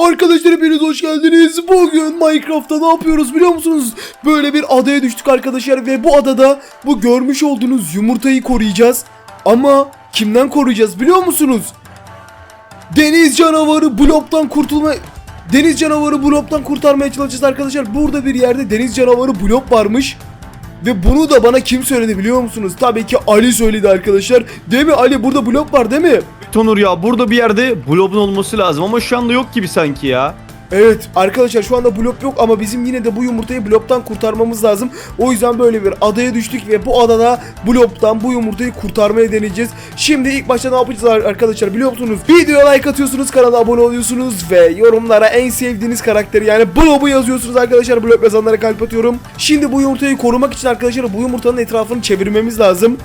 Arkadaşlar hepiniz hoş geldiniz. Bugün Minecraft'ta ne yapıyoruz biliyor musunuz? Böyle bir adaya düştük arkadaşlar ve bu adada bu görmüş olduğunuz yumurtayı koruyacağız. Ama kimden koruyacağız biliyor musunuz? Deniz canavarı bloktan kurtulma... Deniz canavarı bloktan kurtarmaya çalışacağız arkadaşlar. Burada bir yerde deniz canavarı blok varmış. Ve bunu da bana kim söyledi biliyor musunuz? Tabii ki Ali söyledi arkadaşlar. Değil mi Ali burada blok var değil mi? Tonur ya burada bir yerde blobun olması lazım ama şu anda yok gibi sanki ya. Evet arkadaşlar şu anda blok yok ama bizim yine de bu yumurtayı bloktan kurtarmamız lazım. O yüzden böyle bir adaya düştük ve bu adada bloktan bu yumurtayı kurtarmaya deneyeceğiz. Şimdi ilk başta ne yapacağız ar- arkadaşlar biliyor musunuz? Videoya like atıyorsunuz, kanala abone oluyorsunuz ve yorumlara en sevdiğiniz karakteri yani blobu yazıyorsunuz arkadaşlar. Blok yazanlara kalp atıyorum. Şimdi bu yumurtayı korumak için arkadaşlar bu yumurtanın etrafını çevirmemiz lazım.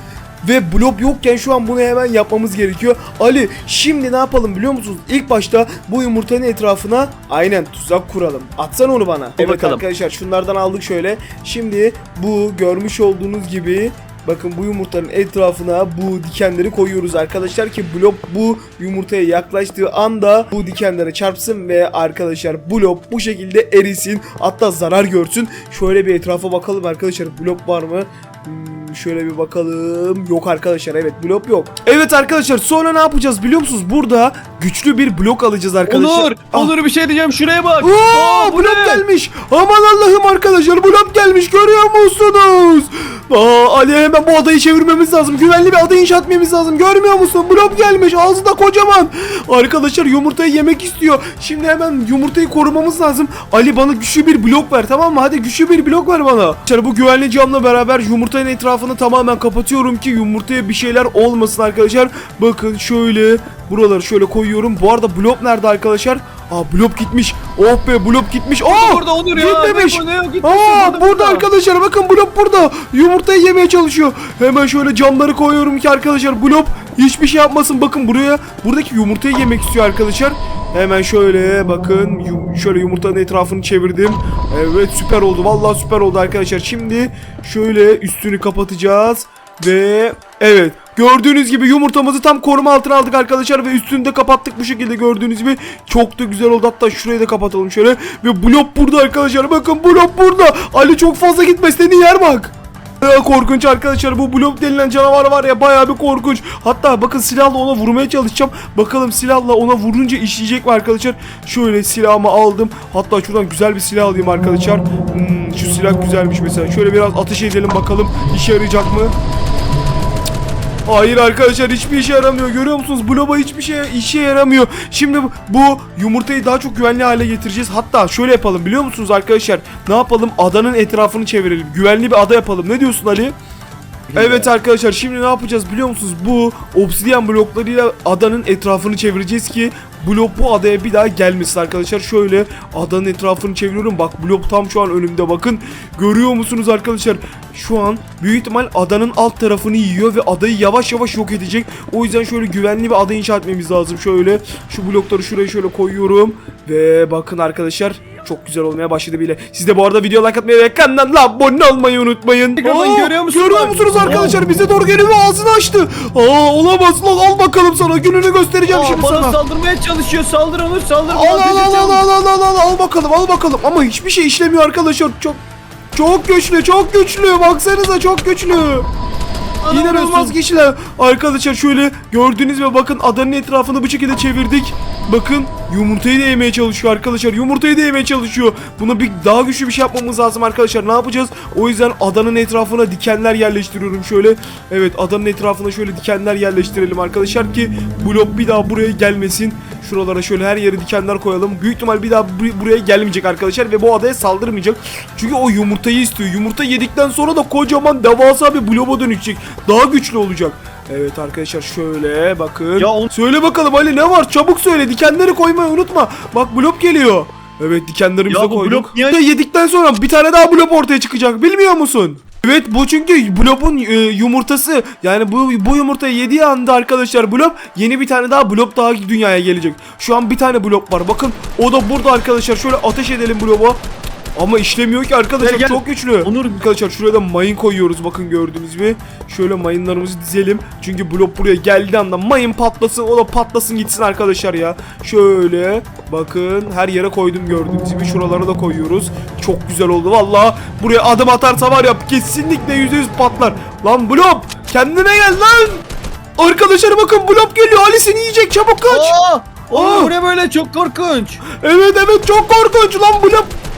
Ve blok yokken şu an bunu hemen yapmamız gerekiyor. Ali şimdi ne yapalım biliyor musunuz? İlk başta bu yumurtanın etrafına aynen tuzak kuralım. Atsana onu bana. Evet bakalım. arkadaşlar şunlardan aldık şöyle. Şimdi bu görmüş olduğunuz gibi Bakın bu yumurtanın etrafına bu dikenleri koyuyoruz arkadaşlar ki blok bu yumurtaya yaklaştığı anda bu dikenlere çarpsın ve arkadaşlar blok bu şekilde erisin hatta zarar görsün. Şöyle bir etrafa bakalım arkadaşlar blok var mı? Hmm, şöyle bir bakalım. Yok arkadaşlar evet blok yok. Evet arkadaşlar sonra ne yapacağız biliyor musunuz? Burada güçlü bir blok alacağız arkadaşlar. Onur, Ah. Onur bir şey diyeceğim şuraya bak. Oo, Aa, blok ne? gelmiş. Aman Allah'ım arkadaşlar blok gelmiş görüyor musunuz? Aa, Ali hemen bu adayı çevirmemiz lazım. Güvenli bir ada inşa etmemiz lazım. Görmüyor musun? Blok gelmiş. Ağzı da kocaman. Arkadaşlar yumurtayı yemek istiyor. Şimdi hemen yumurtayı korumamız lazım. Ali bana güçlü bir blok ver tamam mı? Hadi güçlü bir blok ver bana. Arkadaşlar bu güvenli camla beraber yumurtanın etrafını tamamen kapatıyorum ki yumurtaya bir şeyler olmasın arkadaşlar. Bakın şöyle buraları şöyle koyuyorum. Bu arada blok nerede arkadaşlar? Aa blok gitmiş. Oh be blok gitmiş. Aa! Burada Onur ya. Gitmemiş. Bu, ne? Gitmesin, Aa burada arkadaşlar bakın blok burada. Yumurtayı yemeye çalışıyor. Hemen şöyle camları koyuyorum ki arkadaşlar blok hiçbir şey yapmasın. Bakın buraya buradaki yumurtayı yemek istiyor arkadaşlar. Hemen şöyle bakın yum- şöyle yumurtanın etrafını çevirdim. Evet süper oldu. Vallahi süper oldu arkadaşlar. Şimdi şöyle üstünü kapatacağız ve evet Gördüğünüz gibi yumurtamızı tam koruma altına aldık arkadaşlar ve üstünü de kapattık bu şekilde gördüğünüz gibi. Çok da güzel oldu hatta şurayı da kapatalım şöyle. Ve blok burada arkadaşlar bakın blok burada. Ali çok fazla gitme seni yer bak. Ya korkunç arkadaşlar bu blok denilen canavar var ya bayağı bir korkunç. Hatta bakın silahla ona vurmaya çalışacağım. Bakalım silahla ona vurunca işleyecek mi arkadaşlar? Şöyle silahımı aldım. Hatta şuradan güzel bir silah alayım arkadaşlar. Hmm, şu silah güzelmiş mesela. Şöyle biraz ateş edelim bakalım işe yarayacak mı? Hayır arkadaşlar hiçbir işe yaramıyor. Görüyor musunuz? Bloba hiçbir şey işe yaramıyor. Şimdi bu- yumurtayı daha çok güvenli hale getireceğiz. Hatta şöyle yapalım biliyor musunuz arkadaşlar? Ne yapalım? Adanın etrafını çevirelim. Güvenli bir ada yapalım. Ne diyorsun Ali? Evet arkadaşlar şimdi ne yapacağız biliyor musunuz? Bu obsidian bloklarıyla adanın etrafını çevireceğiz ki blok bu adaya bir daha gelmesin arkadaşlar. Şöyle adanın etrafını çeviriyorum. Bak blok tam şu an önümde bakın. Görüyor musunuz arkadaşlar? Şu an büyük ihtimal adanın alt tarafını yiyor ve adayı yavaş yavaş yok edecek. O yüzden şöyle güvenli bir ada inşa etmemiz lazım. Şöyle şu blokları şuraya şöyle koyuyorum. Ve bakın arkadaşlar çok güzel olmaya başladı bile. Siz de bu arada video like atmayı ve kanala abone olmayı unutmayın. Aa, görüyor musunuz? Görüyor musunuz arkadaşlar? Bize doğru geliyor ve ağzını açtı. Aa olamaz lan al bakalım sana. Gününü göstereceğim Aa, şimdi bana sana. saldırmaya çalışıyor. Saldır Onur saldır. Al al al al al al al al al bakalım al bakalım. Ama hiçbir şey işlemiyor arkadaşlar. Çok çok güçlü çok güçlü. Baksanıza çok güçlü. İnanılmaz kişiler. Arkadaşlar şöyle gördüğünüz gibi bakın adanın etrafını bu şekilde çevirdik. Bakın yumurtayı da yemeye çalışıyor arkadaşlar. Yumurtayı da yemeye çalışıyor. Buna bir daha güçlü bir şey yapmamız lazım arkadaşlar. Ne yapacağız? O yüzden adanın etrafına dikenler yerleştiriyorum şöyle. Evet adanın etrafına şöyle dikenler yerleştirelim arkadaşlar ki blok bir daha buraya gelmesin. Şuralara şöyle her yere dikenler koyalım. Büyük ihtimal bir daha bur- buraya gelmeyecek arkadaşlar ve bu adaya saldırmayacak. Çünkü o yumurtayı istiyor. Yumurta yedikten sonra da kocaman devasa bir bloba dönüşecek. Daha güçlü olacak. Evet arkadaşlar şöyle bakın. Ya on- Söyle bakalım Ali ne var? Çabuk söyle. Dikenleri koymayı unutma. Bak blok geliyor. Evet dikenlerimizi Ya koyduk. blok niye- Yedikten sonra bir tane daha blok ortaya çıkacak. Bilmiyor musun? Evet bu çünkü blobun e, yumurtası. Yani bu bu yumurtayı yediği anda arkadaşlar blob yeni bir tane daha blob daha dünyaya gelecek. Şu an bir tane blob var. Bakın o da burada arkadaşlar. Şöyle ateş edelim bloba. Ama işlemiyor ki arkadaşlar Gel, gel. çok güçlü. Onur Arkadaşlar şuraya da mayın koyuyoruz bakın gördüğünüz gibi. Şöyle mayınlarımızı dizelim. Çünkü blok buraya geldiği anda mayın patlasın o da patlasın gitsin arkadaşlar ya. Şöyle bakın her yere koydum gördüğünüz gibi. Şuralara da koyuyoruz. Çok güzel oldu valla. Buraya adım atarsa var ya kesinlikle yüzde yüz patlar. Lan blok kendine gel lan. Arkadaşlar bakın blok geliyor. Ali seni yiyecek çabuk kaç. Aa! Oğlum Aa! bu ne böyle çok korkunç. Evet evet çok korkunç lan bu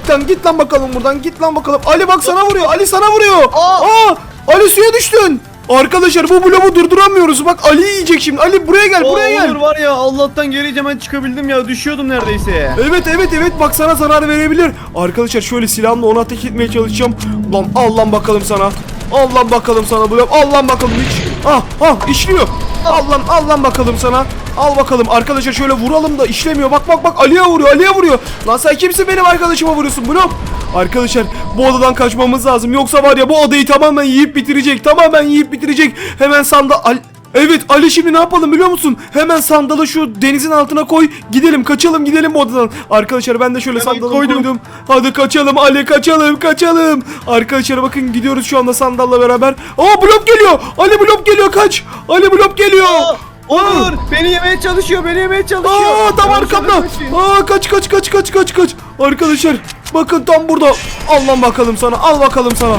laf. Lan git lan bakalım buradan git lan bakalım. Ali bak sana vuruyor. Ali sana vuruyor. Aa! Aa! Ali suya düştün. Arkadaşlar bu bloğu durduramıyoruz. Bak Ali yiyecek şimdi. Ali buraya gel buraya gel. Onur var ya Allah'tan geri hemen çıkabildim ya düşüyordum neredeyse. Evet evet evet bak sana zarar verebilir. Arkadaşlar şöyle silahımla onu ateş etmeye çalışacağım. Lan al lan bakalım sana. Al lan bakalım sana blok. Al lan bakalım hiç. Ah ah işliyor. Al lan al lan bakalım sana. Al bakalım arkadaşlar şöyle vuralım da işlemiyor. Bak bak bak Ali'ye vuruyor Ali'ye vuruyor. Lan sen kimsin benim arkadaşıma vuruyorsun blok. Arkadaşlar bu odadan kaçmamız lazım. Yoksa var ya bu odayı tamamen yiyip bitirecek. Tamamen yiyip bitirecek. Hemen sanda Al Evet Ali şimdi ne yapalım biliyor musun? Hemen sandalı şu denizin altına koy. Gidelim kaçalım gidelim bu odadan. Arkadaşlar ben de şöyle Hemen sandalı koydum. koydum. Hadi kaçalım Ali kaçalım kaçalım. Arkadaşlar bakın gidiyoruz şu anda sandalla beraber. Aa blok geliyor. Ali blok geliyor kaç. Ali blok geliyor. Aa! Onur beni yemeye çalışıyor beni yemeye çalışıyor. Aa tam arkamda. kaçayım. Aa kaç kaç kaç kaç kaç kaç. Arkadaşlar bakın tam burada. Al lan bakalım sana. Al bakalım sana.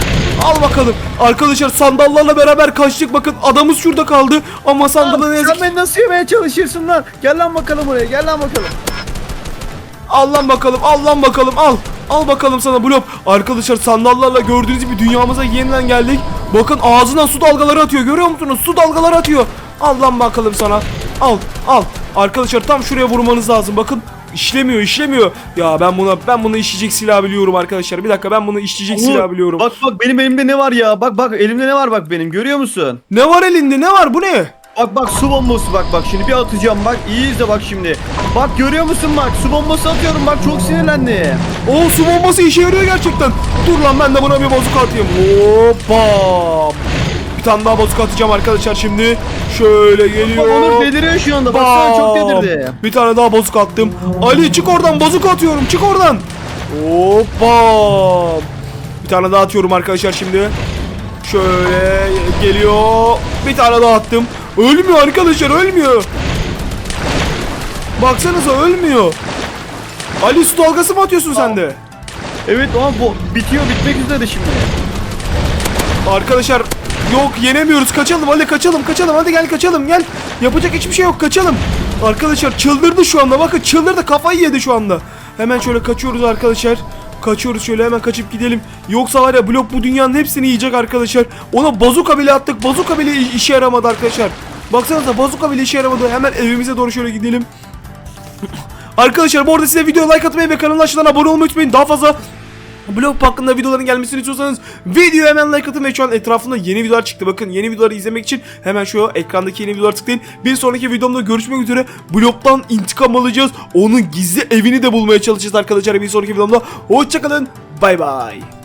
Al bakalım. Arkadaşlar sandallarla beraber kaçtık. Bakın adamız şurada kaldı. Ama sandalı ne yazık Sen beni nasıl yemeye çalışıyorsun lan? Gel lan bakalım buraya gel lan bakalım. Al lan bakalım, al lan bakalım, al. Al bakalım sana blok. Arkadaşlar sandallarla gördüğünüz gibi dünyamıza yeniden geldik. Bakın ağzından su dalgaları atıyor. Görüyor musunuz? Su dalgaları atıyor. Al lan bakalım sana. Al, al. Arkadaşlar tam şuraya vurmanız lazım. Bakın işlemiyor, işlemiyor. Ya ben buna ben buna işleyecek silah biliyorum arkadaşlar. Bir dakika ben bunu işleyecek silah biliyorum. Bak bak benim elimde ne var ya? Bak bak elimde ne var bak benim görüyor musun? Ne var elinde? Ne var? Bu ne? Bak bak su bombası bak bak şimdi bir atacağım bak iyi izle bak şimdi. Bak görüyor musun bak su bombası atıyorum bak çok sinirlendi. O su bombası işe yarıyor gerçekten. Dur lan ben de buna bir bozuk atayım. Hoppa. Bir tane daha bozuk atacağım arkadaşlar şimdi. Şöyle geliyor. Onur deliriyor şu anda baksana çok delirdi. Bir tane daha bozuk attım. Ali çık oradan bozuk atıyorum. Çık oradan. Hoppa. Bir tane daha atıyorum arkadaşlar şimdi. Şöyle geliyor. Bir tane daha attım. Ölmüyor arkadaşlar ölmüyor. Baksanıza ölmüyor. Ali su dalgası mı atıyorsun sen de? Evet ama bu bitiyor bitmek üzere şimdi. Arkadaşlar yok yenemiyoruz. Kaçalım hadi kaçalım kaçalım. Hadi gel kaçalım gel. Yapacak hiçbir şey yok kaçalım. Arkadaşlar çıldırdı şu anda. Bakın çıldırdı. Kafayı yedi şu anda. Hemen şöyle kaçıyoruz arkadaşlar. Kaçıyoruz şöyle hemen kaçıp gidelim. Yoksa var ya blok bu dünyanın hepsini yiyecek arkadaşlar. Ona bazuka bile attık. Bazuka bile işe yaramadı arkadaşlar. Baksanıza bazuka bile işe yaramadı. Hemen evimize doğru şöyle gidelim. Arkadaşlar bu arada size video like atmayı ve kanala aşağıdan abone olmayı unutmayın. Daha fazla Blog hakkında videoların gelmesini istiyorsanız videoya hemen like atın ve şu an etrafında yeni videolar çıktı. Bakın yeni videoları izlemek için hemen şu ekrandaki yeni videoları tıklayın. Bir sonraki videomda görüşmek üzere. Blogdan intikam alacağız. Onun gizli evini de bulmaya çalışacağız arkadaşlar bir sonraki videomda. Hoşçakalın. Bay bay.